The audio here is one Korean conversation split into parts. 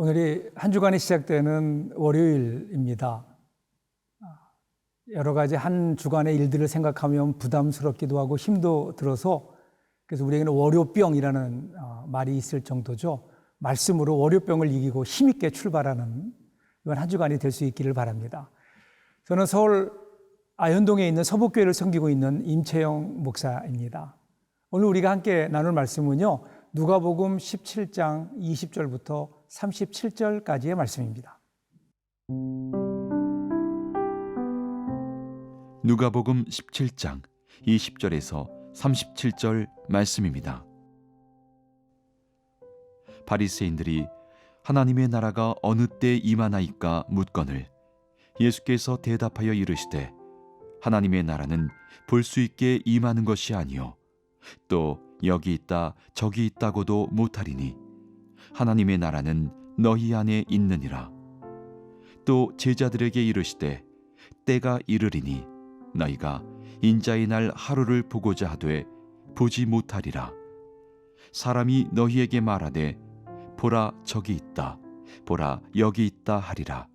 오늘이 한 주간이 시작되는 월요일입니다. 여러 가지 한 주간의 일들을 생각하면 부담스럽기도 하고 힘도 들어서 그래서 우리에게는 월요병이라는 어, 말이 있을 정도죠. 말씀으로 월요병을 이기고 힘있게 출발하는 이번 한 주간이 될 수 있기를 바랍니다. 저는 서울 아현동에 있는 서북교회를 섬기고 있는 임채영 목사입니다. 오늘 우리가 함께 나눌 말씀은요. 누가복음 17장 20절부터 37절까지의 말씀입니다. 누가복음 17장 20절에서 37절 말씀입니다. 바리새인들이 하나님의 나라가 어느 때 임하나이까 묻거늘 예수께서 대답하여 이르시되 하나님의 나라는 볼 수 있게 임하는 것이 아니요 또 여기 있다 저기 있다고도 못하리니 하나님의 나라는 너희 안에 있느니라. 또 제자들에게 이르시되 때가 이르리니 너희가 인자의 날 하루를 보고자 하되 보지 못하리라. 사람이 너희에게 말하되 보라 저기 있다 보라 여기 있다 하리라.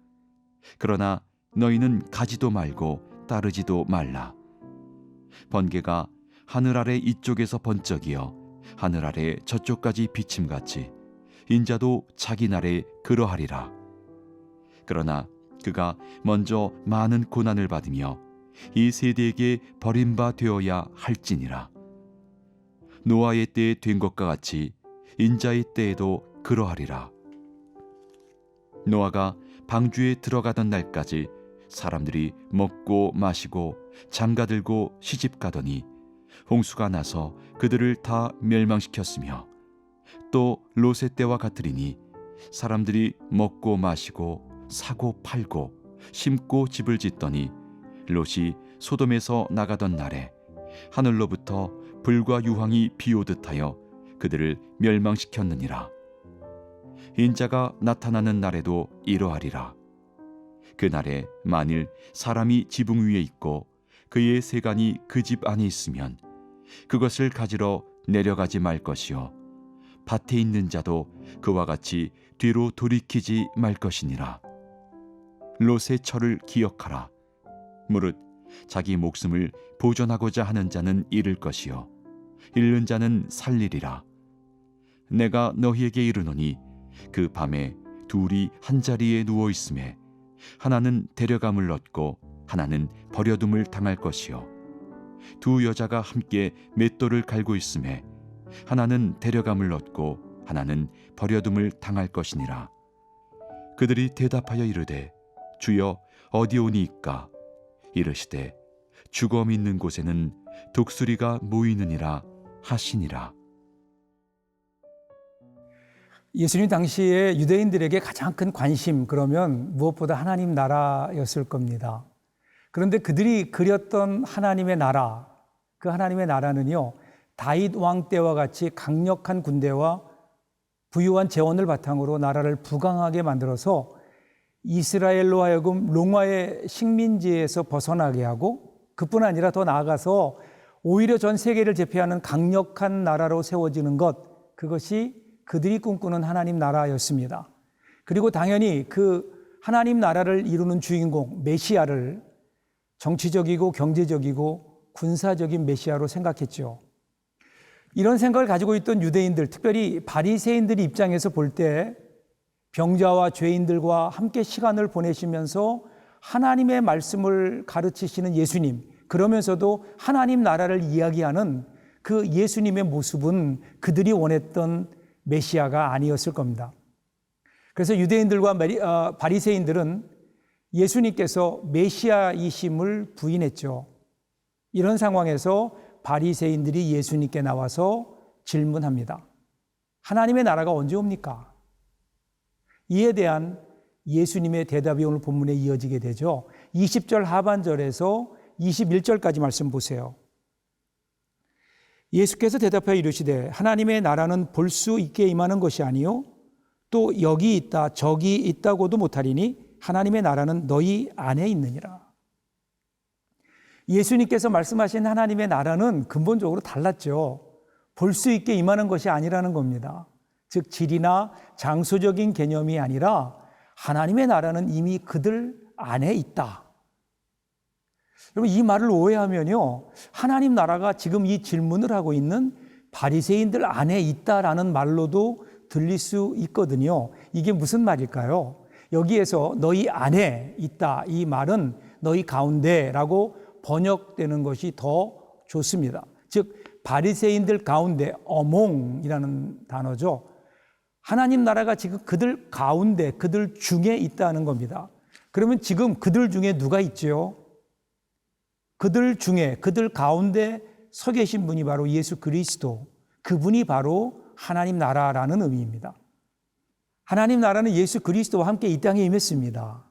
그러나 너희는 가지도 말고 따르지도 말라. 번개가 하늘 아래 이쪽에서 번쩍이어 하늘 아래 저쪽까지 비침같이 인자도 자기 날에 그러하리라. 그러나 그가 먼저 많은 고난을 받으며 이 세대에게 버림바 되어야 할지니라. 노아의 때에 된 것과 같이 인자의 때에도 그러하리라. 노아가 방주에 들어가던 날까지 사람들이 먹고 마시고 장가들고 시집 가더니 홍수가 나서 그들을 다 멸망시켰으며 또 롯의 때와 같으리니 사람들이 먹고 마시고 사고 팔고 심고 집을 짓더니 롯이 소돔에서 나가던 날에 하늘로부터 불과 유황이 비오듯하여 그들을 멸망시켰느니라. 인자가 나타나는 날에도 이러하리라. 그날에 만일 사람이 지붕 위에 있고 그의 세간이 그 집 안에 있으면 그것을 가지러 내려가지 말 것이요. 밭에 있는 자도 그와 같이 뒤로 돌이키지 말 것이니라. 롯의 철을 기억하라. 무릇 자기 목숨을 보존하고자 하는 자는 잃을 것이요. 잃는 자는 살리리라. 내가 너희에게 이르노니 그 밤에 둘이 한 자리에 누워 있음에 하나는 데려감을 얻고 하나는 버려둠을 당할 것이요 두 여자가 함께 맷돌을 갈고 있음에 하나는 데려감을 얻고 하나는 버려둠을 당할 것이니라. 그들이 대답하여 이르되 주여 어디 오니이까? 이르시되 죽음 있는 곳에는 독수리가 모이느니라 하시니라. 예수님 당시에 유대인들에게 가장 큰 관심 그러면 무엇보다 하나님 나라였을 겁니다. 그런데 그들이 그렸던 하나님의 나라, 그 하나님의 나라는요, 다윗 왕 때와 같이 강력한 군대와 부유한 재원을 바탕으로 나라를 부강하게 만들어서 이스라엘로 하여금 롱화의 식민지에서 벗어나게 하고 그뿐 아니라 더 나아가서 오히려 전 세계를 제패하는 강력한 나라로 세워지는 것, 그것이 그들이 꿈꾸는 하나님 나라였습니다. 그리고 당연히 그 하나님 나라를 이루는 주인공, 메시아를 정치적이고 경제적이고 군사적인 메시아로 생각했죠. 이런 생각을 가지고 있던 유대인들, 특별히 바리새인들의 입장에서 볼 때 병자와 죄인들과 함께 시간을 보내시면서 하나님의 말씀을 가르치시는 예수님, 그러면서도 하나님 나라를 이야기하는 그 예수님의 모습은 그들이 원했던 메시아가 아니었을 겁니다. 그래서 유대인들과 어, 바리새인들은 예수님께서 메시아이심을 부인했죠. 이런 상황에서 바리새인들이 예수님께 나와서 질문합니다. 하나님의 나라가 언제 옵니까? 이에 대한 예수님의 대답이 오늘 본문에 이어지게 되죠. 20절 하반절에서 21절까지 말씀 보세요. 예수께서 대답하여 이르시되 하나님의 나라는 볼 수 있게 임하는 것이 아니요 또 여기 있다 저기 있다고도 못하리니 하나님의 나라는 너희 안에 있느니라. 예수님께서 말씀하신 하나님의 나라는 근본적으로 달랐죠. 볼 수 있게 임하는 것이 아니라는 겁니다. 즉 질이나 장소적인 개념이 아니라 하나님의 나라는 이미 그들 안에 있다. 여러분 이 말을 오해하면요. 하나님 나라가 지금 이 질문을 하고 있는 바리새인들 안에 있다라는 말로도 들릴 수 있거든요. 이게 무슨 말일까요? 여기에서 너희 안에 있다 이 말은 너희 가운데라고 번역되는 것이 더 좋습니다. 즉 바리새인들 가운데 어몽이라는 단어죠. 하나님 나라가 지금 그들 가운데 그들 중에 있다는 겁니다. 그러면 지금 그들 중에 누가 있지요? 그들 중에 그들 가운데 서 계신 분이 바로 예수 그리스도 그분이 바로 하나님 나라라는 의미입니다. 하나님 나라는 예수 그리스도와 함께 이 땅에 임했습니다.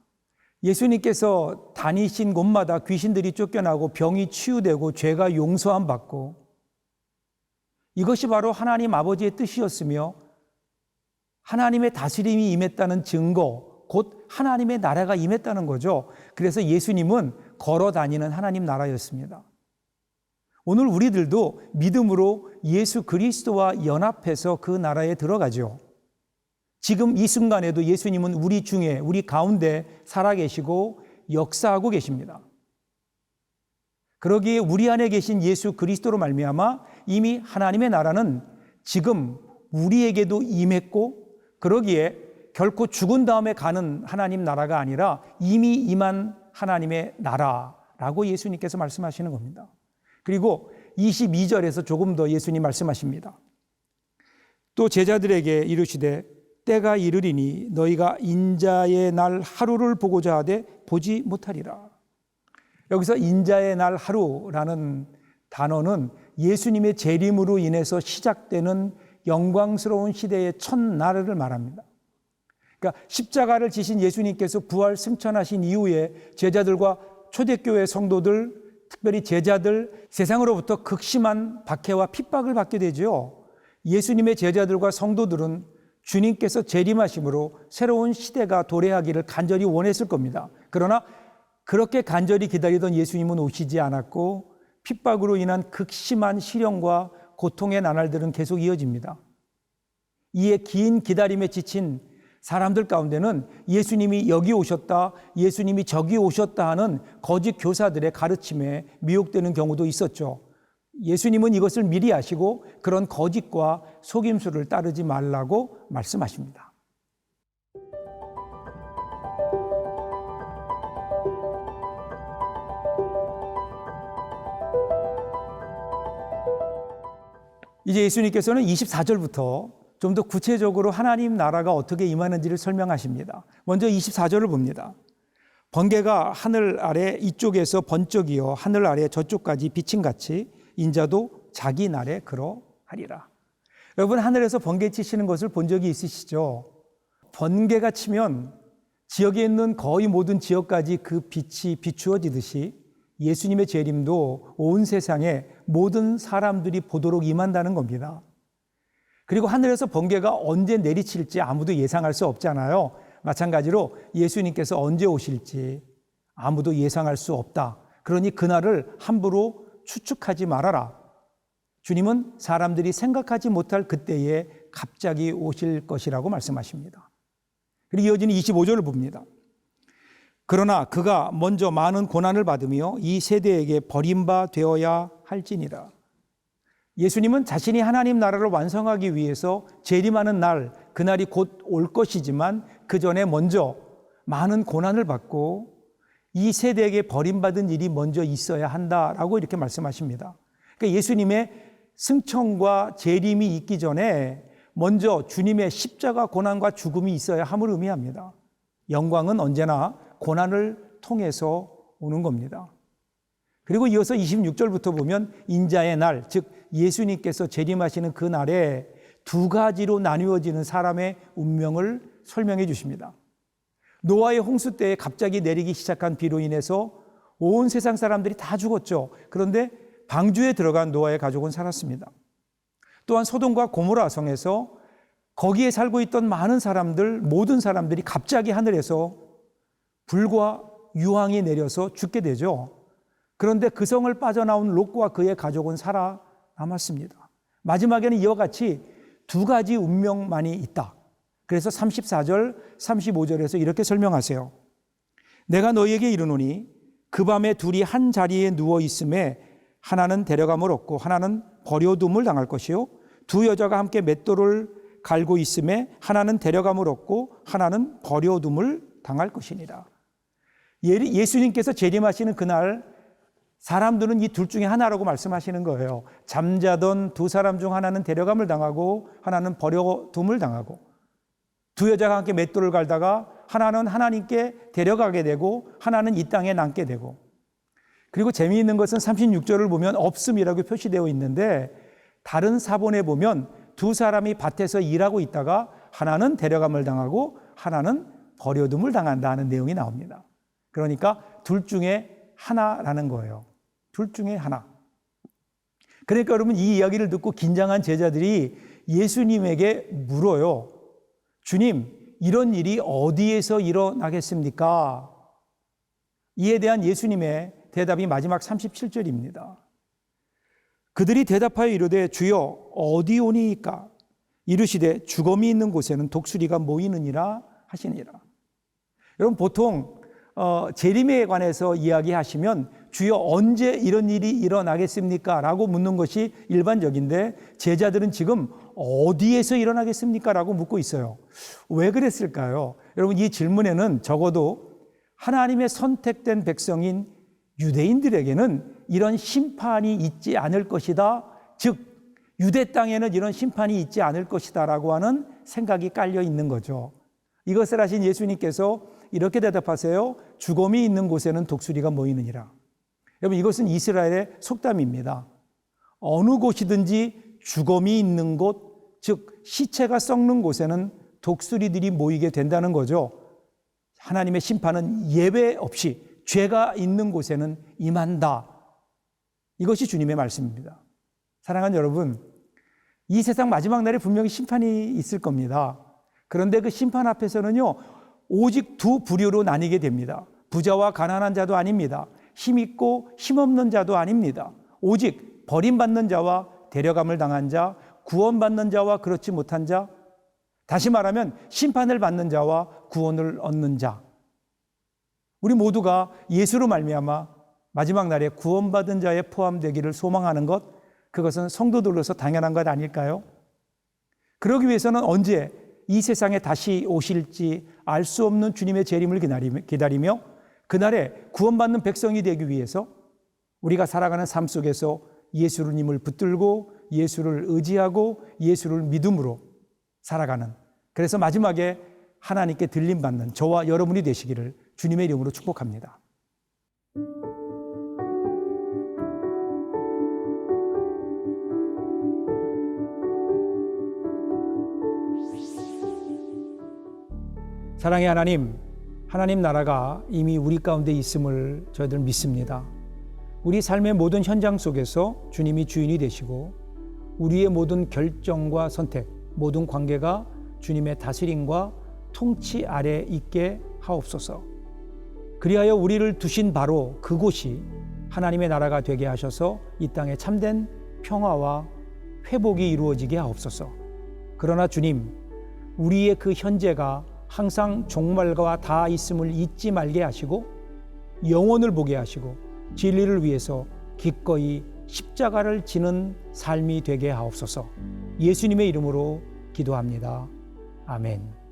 예수님께서 다니신 곳마다 귀신들이 쫓겨나고 병이 치유되고 죄가 용서함 받고 이것이 바로 하나님 아버지의 뜻이었으며 하나님의 다스림이 임했다는 증거, 곧 하나님의 나라가 임했다는 거죠. 그래서 예수님은 걸어 다니는 하나님 나라였습니다. 오늘 우리들도 믿음으로 예수 그리스도와 연합해서 그 나라에 들어가죠. 지금 이 순간에도 예수님은 우리 중에, 우리 가운데 살아계시고 역사하고 계십니다. 그러기에 우리 안에 계신 예수 그리스도로 말미암아 이미 하나님의 나라는 지금 우리에게도 임했고 그러기에 결코 죽은 다음에 가는 하나님 나라가 아니라 이미 임한 하나님의 나라라고 예수님께서 말씀하시는 겁니다. 그리고 22절에서 조금 더 예수님 말씀하십니다. 또 제자들에게 이르시되 때가 이르리니 너희가 인자의 날 하루를 보고자 하되 보지 못하리라. 여기서 인자의 날 하루라는 단어는 예수님의 재림으로 인해서 시작되는 영광스러운 시대의 첫날을 말합니다. 그러니까 십자가를 지신 예수님께서 부활 승천하신 이후에 제자들과 초대교회 성도들, 특별히 제자들 세상으로부터 극심한 박해와 핍박을 받게 되죠. 예수님의 제자들과 성도들은 주님께서 재림하심으로 새로운 시대가 도래하기를 간절히 원했을 겁니다. 그러나 그렇게 간절히 기다리던 예수님은 오시지 않았고 핍박으로 인한 극심한 시련과 고통의 나날들은 계속 이어집니다. 이에 긴 기다림에 지친 사람들 가운데는 예수님이 여기 오셨다, 예수님이 저기 오셨다 하는 거짓 교사들의 가르침에 미혹되는 경우도 있었죠. 예수님은 이것을 미리 아시고 그런 거짓과 속임수를 따르지 말라고 말씀하십니다. 이제 예수님께서는 24절부터 좀 더 구체적으로 하나님 나라가 어떻게 임하는지를 설명하십니다. 먼저 24절을 봅니다. 번개가 하늘 아래 이쪽에서 번쩍이어 하늘 아래 저쪽까지 비친 같이 인자도 자기 날에 그러하리라. 여러분 하늘에서 번개 치시는 것을 본 적이 있으시죠? 번개가 치면 지역에 있는 거의 모든 지역까지 그 빛이 비추어지듯이 예수님의 재림도 온 세상에 모든 사람들이 보도록 임한다는 겁니다. 그리고 하늘에서 번개가 언제 내리칠지 아무도 예상할 수 없잖아요. 마찬가지로 예수님께서 언제 오실지 아무도 예상할 수 없다. 그러니 그날을 함부로 추측하지 말아라. 주님은 사람들이 생각하지 못할 그때에 갑자기 오실 것이라고 말씀하십니다. 그리고 이어지는 25절을 봅니다. 그러나 그가 먼저 많은 고난을 받으며 이 세대에게 버림바 되어야 할지니라. 예수님은 자신이 하나님 나라를 완성하기 위해서 재림하는 날, 그날이 곧 올 것이지만 그 전에 먼저 많은 고난을 받고 이 세대에게 버림받은 일이 먼저 있어야 한다라고 이렇게 말씀하십니다. 그러니까 예수님의 승천과 재림이 있기 전에 먼저 주님의 십자가 고난과 죽음이 있어야 함을 의미합니다. 영광은 언제나 고난을 통해서 오는 겁니다. 그리고 이어서 26절부터 보면 인자의 날, 즉 예수님께서 재림하시는 그 날에 두 가지로 나뉘어지는 사람의 운명을 설명해 주십니다. 노아의 홍수 때에 갑자기 내리기 시작한 비로 인해서 온 세상 사람들이 다 죽었죠. 그런데 방주에 들어간 노아의 가족은 살았습니다. 또한 소돔과 고모라 성에서 거기에 살고 있던 많은 사람들, 모든 사람들이 갑자기 하늘에서 불과 유황이 내려서 죽게 되죠. 그런데 그 성을 빠져나온 롯과 그의 가족은 살아남았습니다. 마지막에는 이와 같이 두 가지 운명만이 있다. 그래서 34절, 35절에서 이렇게 설명하세요. 내가 너희에게 이르노니 그 밤에 둘이 한 자리에 누워 있음에 하나는 데려감을 얻고 하나는 버려둠을 당할 것이요 두 여자가 함께 맷돌을 갈고 있음에 하나는 데려감을 얻고 하나는 버려둠을 당할 것이니라. 예- 예수님께서 재림하시는 그날 사람들은 이 둘 중에 하나라고 말씀하시는 거예요. 잠자던 두 사람 중 하나는 데려감을 당하고 하나는 버려둠을 당하고 두 여자가 함께 맷돌을 갈다가 하나는 하나님께 데려가게 되고 하나는 이 땅에 남게 되고 그리고 재미있는 것은 36절을 보면 없음이라고 표시되어 있는데 다른 사본에 보면 두 사람이 밭에서 일하고 있다가 하나는 데려감을 당하고 하나는 버려둠을 당한다는 내용이 나옵니다. 그러니까 둘 중에 하나라는 거예요. 둘 중에 하나. 그러니까 여러분 이 이야기를 듣고 긴장한 제자들이 예수님에게 물어요. 주님, 이런 일이 어디에서 일어나겠습니까? 이에 대한 예수님의 대답이 마지막 37절입니다. 그들이 대답하여 이르되 주여 어디 오니이까 이르시되 주검이 있는 곳에는 독수리가 모이느니라 하시니라. 여러분 보통 어, 재림에 관해서 이야기하시면 주여 언제 이런 일이 일어나겠습니까? 라고 묻는 것이 일반적인데 제자들은 지금 어디에서 일어나겠습니까? 라고 묻고 있어요. 왜 그랬을까요? 여러분 이 질문에는 적어도 하나님의 선택된 백성인 유대인들에게는 이런 심판이 있지 않을 것이다. 즉, 유대 땅에는 이런 심판이 있지 않을 것이다. 라고 하는 생각이 깔려 있는 거죠. 이것을 하신 예수님께서 이렇게 대답하세요. 죽음이 있는 곳에는 독수리가 모이느니라. 여러분, 이것은 이스라엘의 속담입니다. 어느 곳이든지 죽음이 있는 곳, 즉, 시체가 썩는 곳에는 독수리들이 모이게 된다는 거죠. 하나님의 심판은 예외 없이 죄가 있는 곳에는 임한다. 이것이 주님의 말씀입니다. 사랑하는 여러분, 이 세상 마지막 날에 분명히 심판이 있을 겁니다. 그런데 그 심판 앞에서는요, 오직 두 부류로 나뉘게 됩니다. 부자와 가난한 자도 아닙니다. 힘 있고 힘 없는 자도 아닙니다. 오직 버림받는 자와 데려감을 당한 자, 구원받는 자와 그렇지 못한 자, 다시 말하면 심판을 받는 자와 구원을 얻는 자. 우리 모두가 예수로 말미암아 마지막 날에 구원받은 자에 포함되기를 소망하는 것, 그것은 성도들로서 당연한 것 아닐까요? 그러기 위해서는 언제 이 세상에 다시 오실지 알 수 없는 주님의 재림을 기다리며, 그날에 구원받는 백성이 되기 위해서 우리가 살아가는 삶 속에서 예수님을 붙들고 예수를 의지하고 예수를 믿음으로 살아가는 그래서 마지막에 하나님께 들림 받는 저와 여러분이 되시기를 주님의 이름으로 축복합니다. 사랑의 하나님, 하나님 나라가 이미 우리 가운데 있음을 저희들 믿습니다. 우리 삶의 모든 현장 속에서 주님이 주인이 되시고 우리의 모든 결정과 선택, 모든 관계가 주님의 다스림과 통치 아래 있게 하옵소서. 그리하여 우리를 두신 바로 그곳이 하나님의 나라가 되게 하셔서 이 땅에 참된 평화와 회복이 이루어지게 하옵소서. 그러나 주님, 우리의 그 현재가 항상 종말과 다 있음을 잊지 말게 하시고 영혼을 보게 하시고 진리를 위해서 기꺼이 십자가를 지는 삶이 되게 하옵소서. 예수님의 이름으로 기도합니다. 아멘.